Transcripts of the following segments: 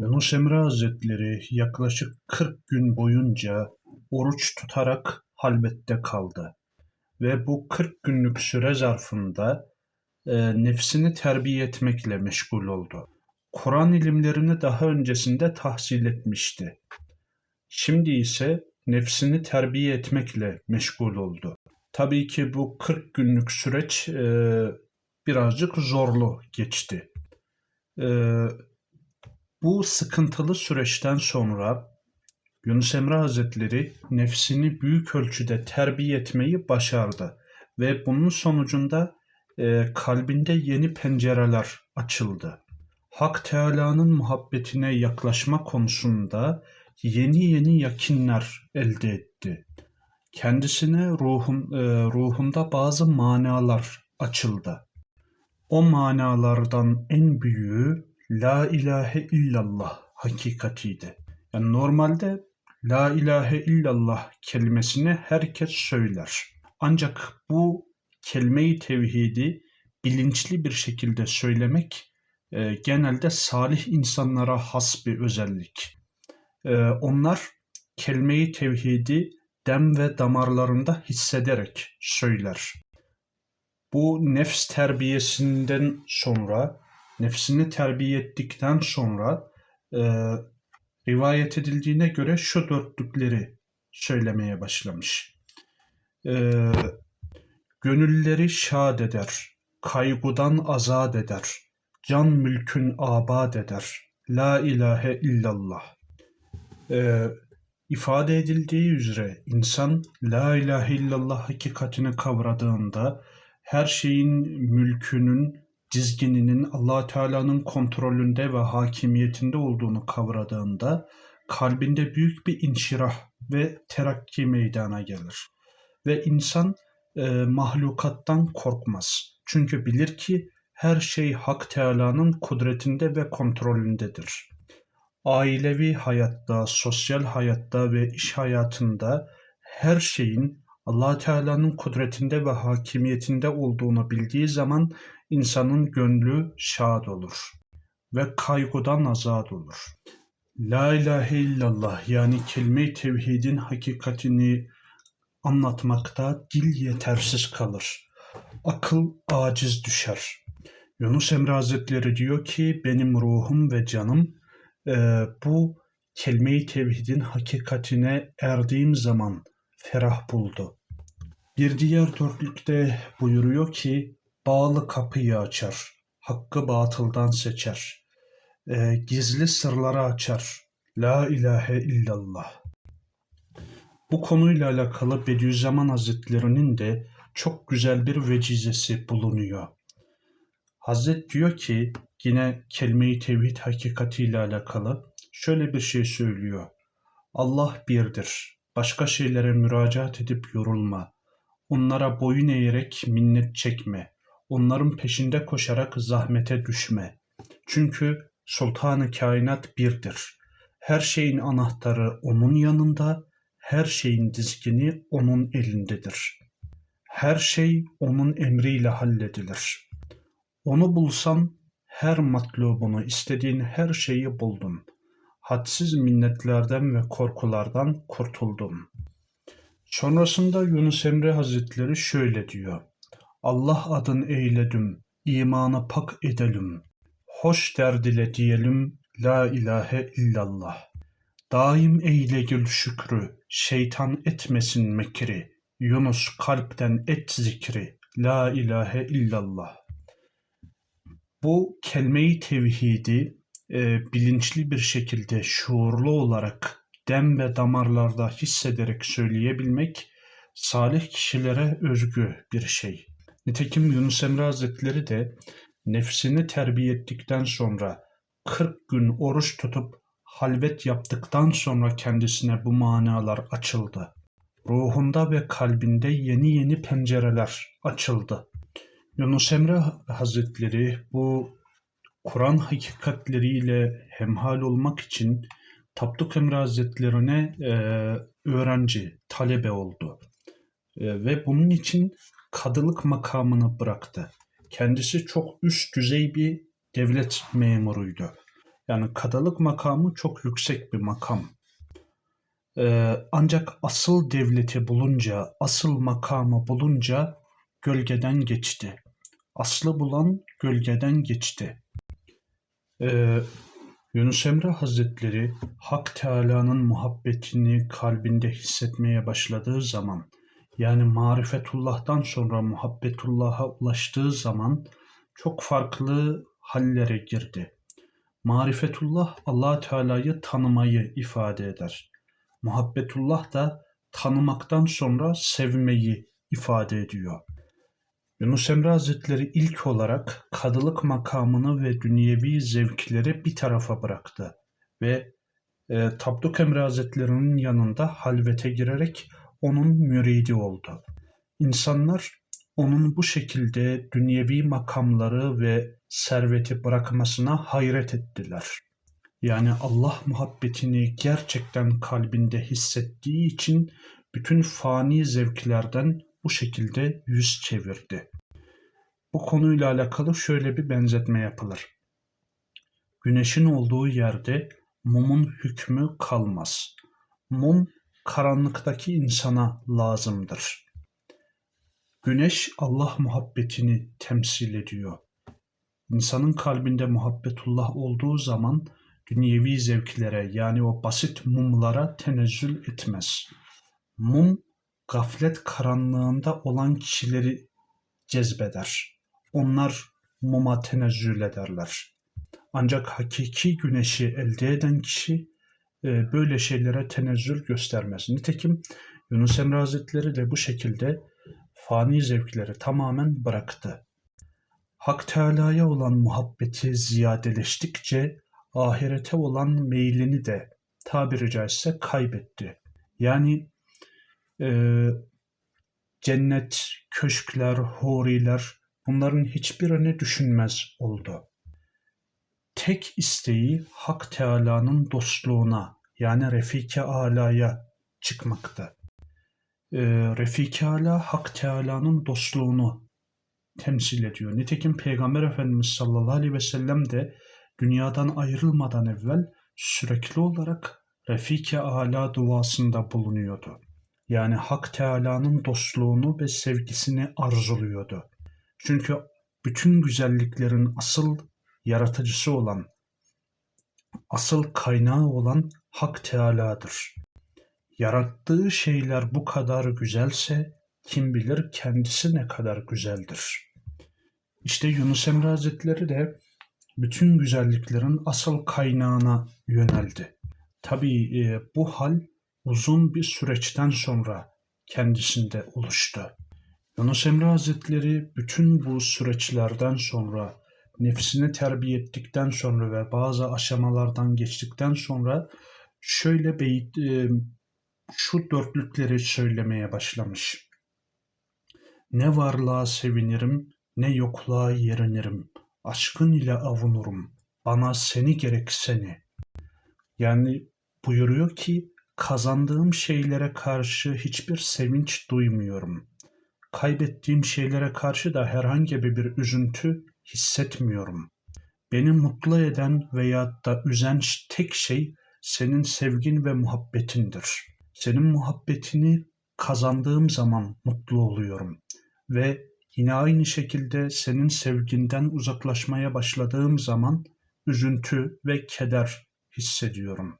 Yunus Emre Hazretleri yaklaşık 40 gün boyunca oruç tutarak halvette kaldı. Ve bu 40 günlük süre zarfında e, nefsini terbiye etmekle meşgul oldu. Kur'an ilimlerini daha öncesinde tahsil etmişti. Şimdi ise nefsini terbiye etmekle meşgul oldu. Tabii ki bu 40 günlük süreç e, birazcık zorlu geçti. E, bu sıkıntılı süreçten sonra Yunus Emre Hazretleri nefsini büyük ölçüde terbiye etmeyi başardı ve bunun sonucunda e, kalbinde yeni pencereler açıldı. Hak Teala'nın muhabbetine yaklaşma konusunda yeni yeni yakinler elde etti. Kendisine ruhun, e, ruhunda bazı manalar açıldı. O manalardan en büyüğü La ilahe illallah hakikatiydi. Yani normalde La ilahe illallah kelimesini herkes söyler. Ancak bu kelime-i tevhidi bilinçli bir şekilde söylemek e, genelde salih insanlara has bir özellik. E, onlar kelime-i tevhidi dem ve damarlarında hissederek söyler. Bu nefs terbiyesinden sonra, nefsini terbiye ettikten sonra e, rivayet edildiğine göre şu dörtlükleri söylemeye başlamış. E, gönülleri şad eder, kaygıdan azat eder, can mülkün abad eder, la ilahe illallah. E, ifade edildiği üzere insan la ilahe illallah hakikatini kavradığında her şeyin mülkünün, dizgininin allah Teala'nın kontrolünde ve hakimiyetinde olduğunu kavradığında kalbinde büyük bir inşirah ve terakki meydana gelir. Ve insan e, mahlukattan korkmaz. Çünkü bilir ki her şey Hak Teala'nın kudretinde ve kontrolündedir. Ailevi hayatta, sosyal hayatta ve iş hayatında her şeyin allah Teala'nın kudretinde ve hakimiyetinde olduğunu bildiği zaman insanın gönlü şad olur ve kaygıdan azad olur. La ilahe illallah yani kelime-i tevhidin hakikatini anlatmakta dil yetersiz kalır. Akıl aciz düşer. Yunus Emre Hazretleri diyor ki benim ruhum ve canım e, bu kelime-i tevhidin hakikatine erdiğim zaman ferah buldu. Bir diğer dörtlükte buyuruyor ki bağlı kapıyı açar, hakkı batıldan seçer, e, gizli sırları açar, la ilahe illallah. Bu konuyla alakalı Bediüzzaman Hazretleri'nin de çok güzel bir vecizesi bulunuyor. Hazret diyor ki yine kelime-i tevhid hakikatiyle alakalı şöyle bir şey söylüyor. Allah birdir. Başka şeylere müracaat edip yorulma. Onlara boyun eğerek minnet çekme. Onların peşinde koşarak zahmete düşme. Çünkü Sultanı Kainat birdir. Her şeyin anahtarı onun yanında, her şeyin dizgini onun elindedir. Her şey onun emriyle halledilir. Onu bulsan her matlubunu, istediğin her şeyi buldun. Hadsiz minnetlerden ve korkulardan kurtuldun. Sonrasında Yunus Emre Hazretleri şöyle diyor. Allah adın eyledim, imanı pak edelim. Hoş derdile diyelim, la ilahe illallah. Daim eyle gül şükrü, şeytan etmesin mekri. Yunus kalpten et zikri, la ilahe illallah. Bu kelime-i tevhidi e, bilinçli bir şekilde şuurlu olarak dem ve damarlarda hissederek söyleyebilmek salih kişilere özgü bir şey. Nitekim Yunus Emre Hazretleri de nefsini terbiye ettikten sonra 40 gün oruç tutup halvet yaptıktan sonra kendisine bu manalar açıldı. Ruhunda ve kalbinde yeni yeni pencereler açıldı. Yunus Emre Hazretleri bu Kur'an hakikatleriyle hemhal olmak için Tapduk Emre Hazretlerine e, öğrenci, talebe oldu. E, ve bunun için kadılık makamını bıraktı. Kendisi çok üst düzey bir devlet memuruydu. Yani kadalık makamı çok yüksek bir makam. Ee, ancak asıl devleti bulunca, asıl makamı bulunca gölgeden geçti. Aslı bulan gölgeden geçti. Ee, Yunus Emre Hazretleri Hak Teâlâ'nın muhabbetini kalbinde hissetmeye başladığı zaman, yani marifetullah'tan sonra muhabbetullah'a ulaştığı zaman çok farklı hallere girdi. Marifetullah allah Teala'yı tanımayı ifade eder. Muhabbetullah da tanımaktan sonra sevmeyi ifade ediyor. Yunus Emre Hazretleri ilk olarak kadılık makamını ve dünyevi zevkleri bir tarafa bıraktı ve e, Tabduk Emre Hazretleri'nin yanında halvete girerek onun müridi oldu. İnsanlar onun bu şekilde dünyevi makamları ve serveti bırakmasına hayret ettiler. Yani Allah muhabbetini gerçekten kalbinde hissettiği için bütün fani zevklerden bu şekilde yüz çevirdi. Bu konuyla alakalı şöyle bir benzetme yapılır. Güneşin olduğu yerde mumun hükmü kalmaz. Mum karanlıktaki insana lazımdır. Güneş Allah muhabbetini temsil ediyor. İnsanın kalbinde muhabbetullah olduğu zaman dünyevi zevklere yani o basit mumlara tenezzül etmez. Mum gaflet karanlığında olan kişileri cezbeder. Onlar muma tenezzül ederler. Ancak hakiki güneşi elde eden kişi e, böyle şeylere tenezzül göstermez. Nitekim Yunus Emre Hazretleri de bu şekilde fani zevkleri tamamen bıraktı. Hak Teala'ya olan muhabbeti ziyadeleştikçe ahirete olan meylini de tabiri caizse kaybetti. Yani e, cennet, köşkler, huriler bunların hiçbirini düşünmez oldu. Tek isteği Hak Teala'nın dostluğuna yani Refike Ala'ya çıkmaktı. E, Refike Ala Hak Teala'nın dostluğunu temsil ediyor. Nitekim Peygamber Efendimiz sallallahu aleyhi ve sellem de dünyadan ayrılmadan evvel sürekli olarak Refike Ala duasında bulunuyordu. Yani Hak Teala'nın dostluğunu ve sevgisini arzuluyordu. Çünkü bütün güzelliklerin asıl yaratıcısı olan, asıl kaynağı olan Hak Teala'dır. Yarattığı şeyler bu kadar güzelse kim bilir kendisi ne kadar güzeldir. İşte Yunus Emre Hazretleri de bütün güzelliklerin asıl kaynağına yöneldi. Tabii e, bu hal uzun bir süreçten sonra kendisinde oluştu. Yunus Emre Hazretleri bütün bu süreçlerden sonra nefsini terbiye ettikten sonra ve bazı aşamalardan geçtikten sonra şöyle beyit, e, şu dörtlükleri söylemeye başlamış. Ne varlığa sevinirim, ne yokluğa yerinirim. Aşkın ile avunurum. Bana seni gerek seni. Yani buyuruyor ki kazandığım şeylere karşı hiçbir sevinç duymuyorum. Kaybettiğim şeylere karşı da herhangi bir üzüntü hissetmiyorum. Beni mutlu eden veya da üzen tek şey senin sevgin ve muhabbetindir. Senin muhabbetini kazandığım zaman mutlu oluyorum ve yine aynı şekilde senin sevginden uzaklaşmaya başladığım zaman üzüntü ve keder hissediyorum.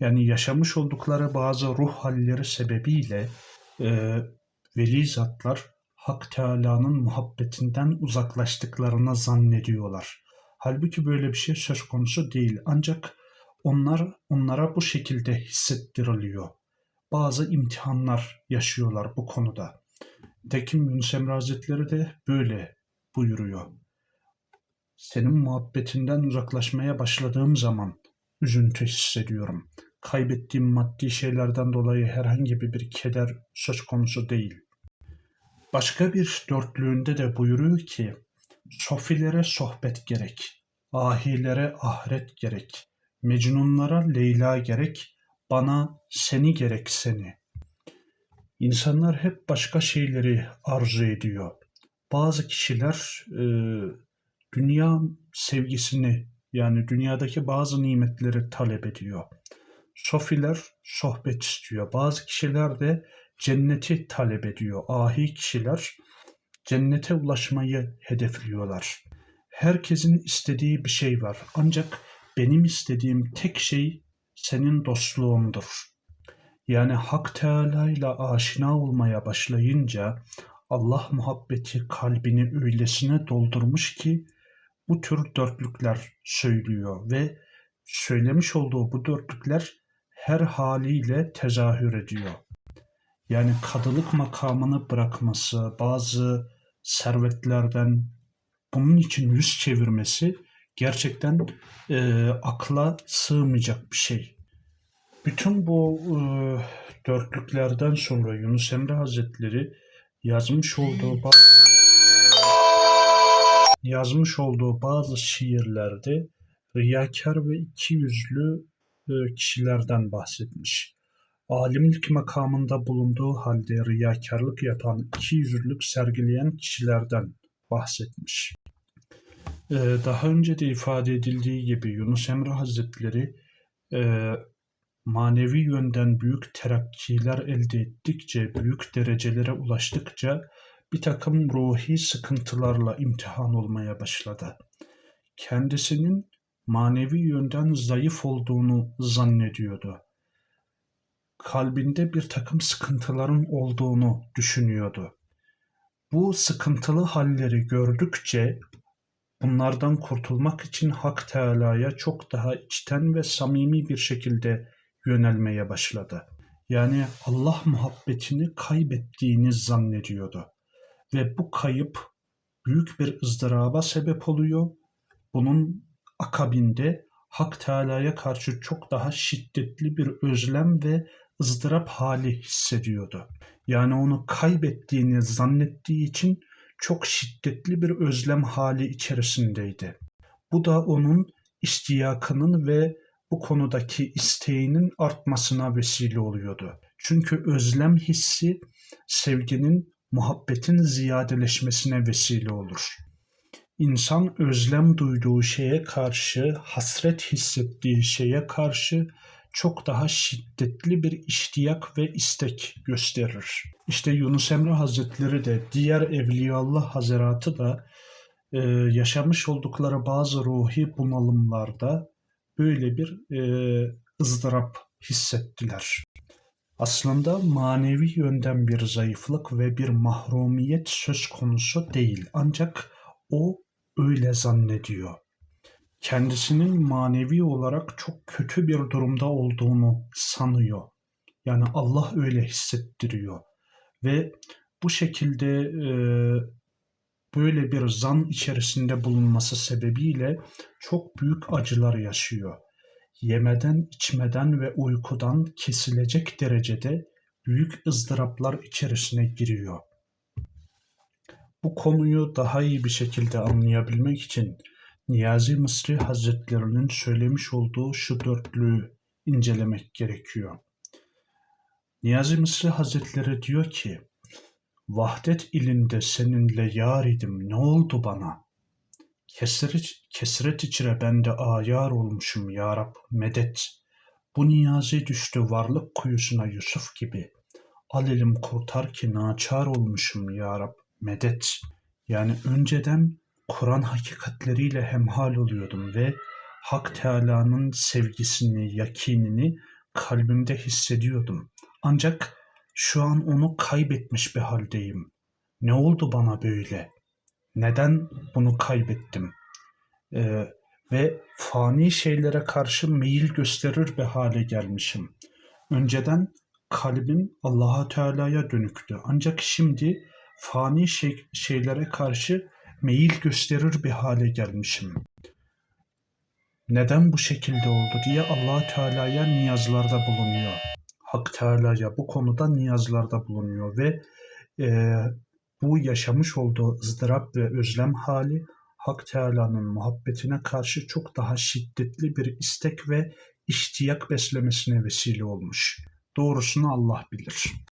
Yani yaşamış oldukları bazı ruh halleri sebebiyle e, veli zatlar Hak Teala'nın muhabbetinden uzaklaştıklarına zannediyorlar. Halbuki böyle bir şey söz konusu değil. Ancak onlar onlara bu şekilde hissettiriliyor. Bazı imtihanlar yaşıyorlar bu konuda. Tekim Yunus Emre Hazretleri de böyle buyuruyor. Senin muhabbetinden uzaklaşmaya başladığım zaman üzüntü hissediyorum. Kaybettiğim maddi şeylerden dolayı herhangi bir keder söz konusu değil. Başka bir dörtlüğünde de buyuruyor ki, Sofilere sohbet gerek, ahilere ahiret gerek, mecnunlara Leyla gerek, bana seni gerek seni. İnsanlar hep başka şeyleri arzu ediyor. Bazı kişiler e, dünya sevgisini Yani dünyadaki bazı nimetleri talep ediyor. Sofiler sohbet istiyor. Bazı kişiler de cenneti talep ediyor. Ahi kişiler cennete ulaşmayı hedefliyorlar. Herkesin istediği bir şey var. Ancak benim istediğim tek şey senin dostluğundur. Yani Hak Teala ile aşina olmaya başlayınca Allah muhabbeti kalbini öylesine doldurmuş ki bu tür dörtlükler söylüyor ve söylemiş olduğu bu dörtlükler her haliyle tezahür ediyor. Yani kadılık makamını bırakması, bazı servetlerden bunun için yüz çevirmesi gerçekten e, akla sığmayacak bir şey. Bütün bu e, dörtlüklerden sonra Yunus Emre Hazretleri yazmış olduğu bazı yazmış olduğu bazı şiirlerde riyakar ve ikiyüzlü e, kişilerden bahsetmiş. Alimlik makamında bulunduğu halde riyakarlık yapan, ikiyüzlülük sergileyen kişilerden bahsetmiş. E, daha önce de ifade edildiği gibi Yunus Emre Hazretleri e, manevi yönden büyük terakkiler elde ettikçe, büyük derecelere ulaştıkça bir takım ruhi sıkıntılarla imtihan olmaya başladı. Kendisinin manevi yönden zayıf olduğunu zannediyordu. Kalbinde bir takım sıkıntıların olduğunu düşünüyordu. Bu sıkıntılı halleri gördükçe bunlardan kurtulmak için Hak Teala'ya çok daha içten ve samimi bir şekilde yönelmeye başladı. Yani Allah muhabbetini kaybettiğini zannediyordu. Ve bu kayıp büyük bir ızdıraba sebep oluyor. Bunun akabinde Hak Teala'ya karşı çok daha şiddetli bir özlem ve ızdırap hali hissediyordu. Yani onu kaybettiğini zannettiği için çok şiddetli bir özlem hali içerisindeydi. Bu da onun iştiyakının ve bu konudaki isteğinin artmasına vesile oluyordu. Çünkü özlem hissi sevginin, muhabbetin ziyadeleşmesine vesile olur. İnsan özlem duyduğu şeye karşı, hasret hissettiği şeye karşı çok daha şiddetli bir iştiyak ve istek gösterir. İşte Yunus Emre Hazretleri de diğer Evliyaullah Hazretleri da e, yaşamış oldukları bazı ruhi bunalımlarda böyle bir e, ızdırap hissettiler. Aslında manevi yönden bir zayıflık ve bir mahrumiyet söz konusu değil. Ancak o öyle zannediyor. Kendisinin manevi olarak çok kötü bir durumda olduğunu sanıyor. Yani Allah öyle hissettiriyor. Ve bu şekilde e, böyle bir zan içerisinde bulunması sebebiyle çok büyük acılar yaşıyor. Yemeden, içmeden ve uykudan kesilecek derecede büyük ızdıraplar içerisine giriyor. Bu konuyu daha iyi bir şekilde anlayabilmek için Niyazi Mısri Hazretlerinin söylemiş olduğu şu dörtlüğü incelemek gerekiyor. Niyazi Mısri Hazretleri diyor ki, Vahdet ilinde seninle yar idim ne oldu bana? Kesret, kesret içre bende ayar olmuşum ya Rab medet. Bu niyazi düştü varlık kuyusuna Yusuf gibi. Al elim kurtar ki naçar olmuşum ya Rab medet. Yani önceden Kur'an hakikatleriyle hemhal oluyordum ve Hak Teala'nın sevgisini, yakinini kalbimde hissediyordum. Ancak şu an onu kaybetmiş bir haldeyim. Ne oldu bana böyle? Neden bunu kaybettim? Ee, ve fani şeylere karşı meyil gösterir bir hale gelmişim. Önceden kalbim Allah'a Teala'ya dönüktü. Ancak şimdi fani şey, şeylere karşı meyil gösterir bir hale gelmişim. Neden bu şekilde oldu diye Allah Teala'ya niyazlarda bulunuyor. Hak Teala'ya bu konuda niyazlarda bulunuyor ve e, bu yaşamış olduğu ızdırap ve özlem hali Hak Teala'nın muhabbetine karşı çok daha şiddetli bir istek ve iştiyak beslemesine vesile olmuş. Doğrusunu Allah bilir.